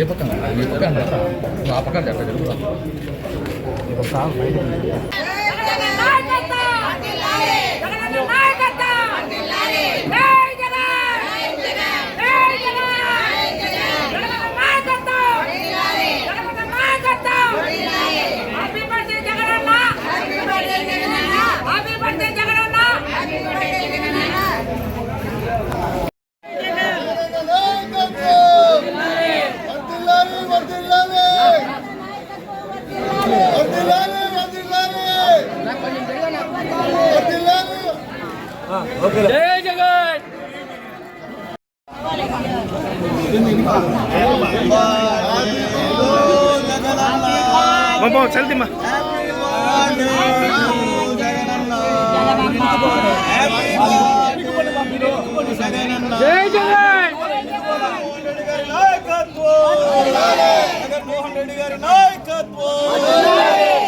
ఏ పక్కన? ఏ పక్కన? ఆ పక్కన చెప్పండి. చల్దిమ్మా జగన్మోహన్ రెడ్డి గారి నాయకత్వం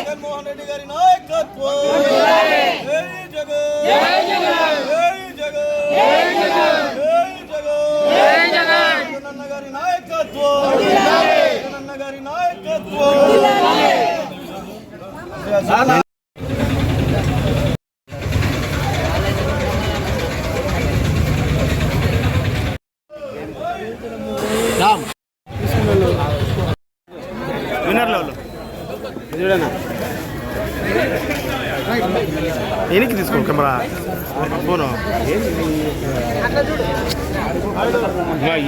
జగన్మోహన్ రెడ్డి గారి నాయకత్వం జై జగన్ జై జగన్ జై జగన్ జై జగన్ జగనన్న గారి నాయకత్వం జగనన్న గారి నాయకత్వం విన్నర్లో చూడనా తీసుకో కెమెరా ఫోను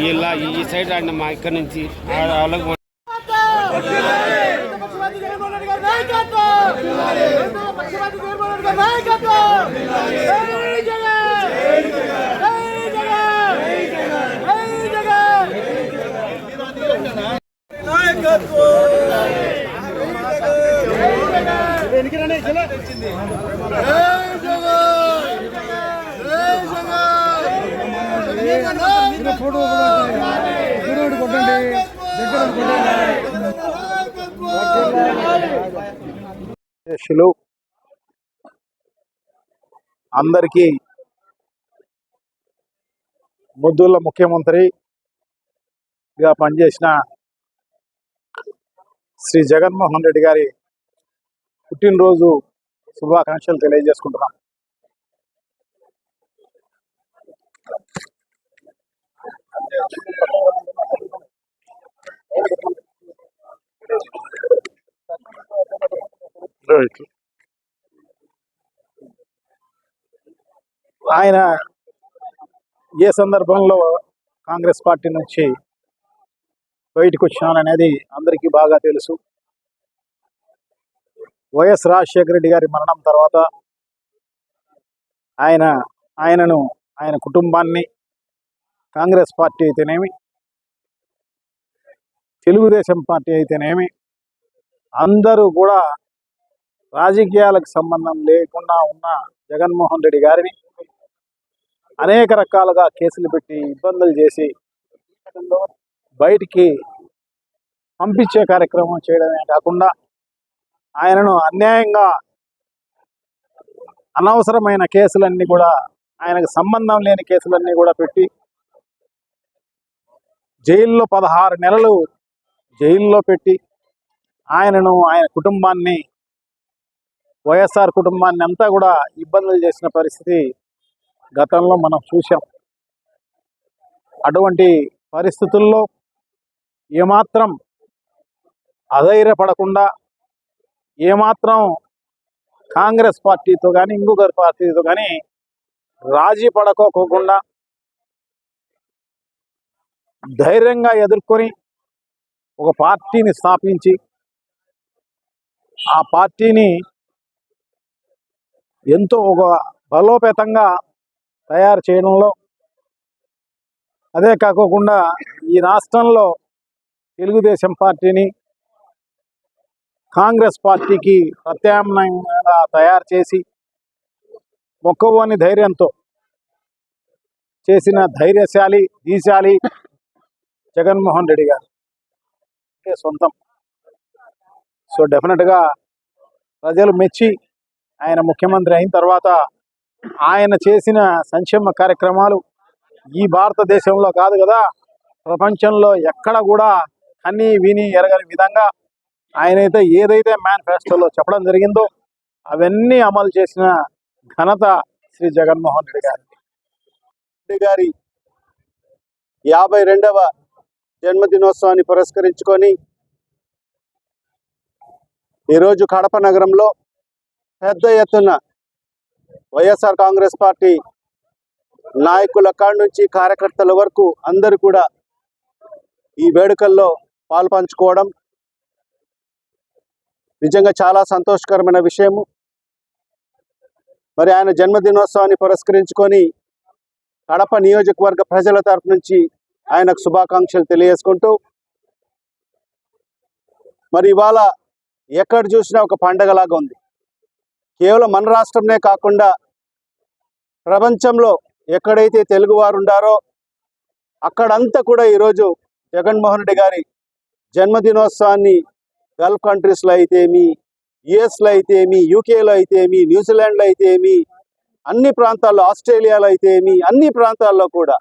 ఇలా ఈ సైడ్ ఆడిన మా ఇక్కడ నుంచి. వాళ్ళకి పక్షపాతి జగన్మోహన్ రెడ్డి గారి నాయకత్వం రెండో పక్షపాతి జగన్మోహన్ రెడ్డి గారి నాయకత్వం జై జగన్ జై జగన్ జై జగన్ అధ్యక్షులు అందరికీ ముద్దుల ముఖ్యమంత్రిగా పనిచేసిన శ్రీ జగన్మోహన్ రెడ్డి గారి పుట్టినరోజు శుభాకాంక్షలు తెలియజేసుకుంటున్నాం. ఆయన ఏ సందర్భంలో కాంగ్రెస్ పార్టీ నుంచి బయటకు వచ్చాననేది అందరికీ బాగా తెలుసు. వైఎస్ రాజశేఖర రెడ్డి గారి మరణం తర్వాత ఆయన ఆయనను ఆయన కుటుంబాన్ని కాంగ్రెస్ పార్టీ అయితేనేమి తెలుగుదేశం పార్టీ అయితేనేమి అందరూ కూడా రాజకీయాలకు సంబంధం లేకుండా ఉన్న జగన్మోహన్ రెడ్డి గారిని అనేక రకాలుగా కేసులు పెట్టి ఇబ్బందులు చేసి బయటికి పంపించే కార్యక్రమం చేయడమే కాకుండా ఆయనను అన్యాయంగా అనవసరమైన కేసులన్నీ కూడా ఆయనకు సంబంధం లేని కేసులన్నీ కూడా పెట్టి జైల్లో పదహారు నెలలు జైల్లో పెట్టి ఆయనను ఆయన కుటుంబాన్ని వైఎస్ఆర్ కుటుంబాన్ని అంతా కూడా ఇబ్బందులు చేసిన పరిస్థితి గతంలో మనం చూసాం అటువంటి పరిస్థితుల్లో ఏమాత్రం అధైర్యపడకుండా ఏమాత్రం కాంగ్రెస్ పార్టీతో కానీ ఇంకొక పార్టీతో కానీ రాజీ పడకోకుండా ధైర్యంగా ఎదుర్కొని ఒక పార్టీని స్థాపించి ఆ పార్టీని ఎంతో ఒక బలోపేతంగా తయారు చేయడంలో అదే కాకోకుండా ఈ రాష్ట్రంలో తెలుగుదేశం పార్టీని కాంగ్రెస్ పార్టీకి ప్రత్యామ్నాయంగా తయారు చేసి మొక్కవోని ధైర్యంతో చేసిన ధైర్యశాలి దీశాలి జగన్మోహన్ రెడ్డి గారు. అంటే సొంతం. సో డెఫినెట్గా ప్రజలు మెచ్చి ఆయన ముఖ్యమంత్రి అయిన తర్వాత ఆయన చేసిన సంక్షేమ కార్యక్రమాలు ఈ భారతదేశంలో కాదు కదా ప్రపంచంలో ఎక్కడ కూడా కని విని ఎరగని విధంగా ఆయనైతే ఏదైతే మేనిఫెస్టోలో చెప్పడం జరిగిందో అవన్నీ అమలు చేసిన ఘనత శ్రీ జగన్మోహన్ రెడ్డి గారి. రెడ్డి గారి యాభై రెండవ జన్మదినోత్సవాన్ని పురస్కరించుకొని ఈరోజు కడప నగరంలో పెద్ద ఎత్తున వైఎస్ఆర్ కాంగ్రెస్ పార్టీ నాయకుల కాడి నుంచి కార్యకర్తల వరకు అందరూ కూడా ఈ వేడుకల్లో పాల్పంచుకోవడం నిజంగా చాలా సంతోషకరమైన విషయము. మరి ఆయన జన్మదినోత్సవాన్ని పురస్కరించుకొని కడప నియోజకవర్గ ప్రజల తరపు నుంచి ఆయనకు శుభాకాంక్షలు తెలియజేసుకుంటూ మరి ఇవాళ ఎక్కడ చూసినా ఒక పండగలాగా ఉంది. కేవలం మన రాష్ట్రంనే కాకుండా ప్రపంచంలో ఎక్కడైతే తెలుగువారు ఉండారో అక్కడంతా కూడా ఈరోజు జగన్మోహన్ రెడ్డి గారి జన్మదినోత్సవాన్ని గల్ఫ్ కంట్రీస్లో అయితేమి యుఎస్లో అయితేమి యూకేలో అయితేమి న్యూజిలాండ్లో అయితేమి అన్ని ప్రాంతాల్లో ఆస్ట్రేలియాలో అయితేమి అన్ని ప్రాంతాల్లో కూడా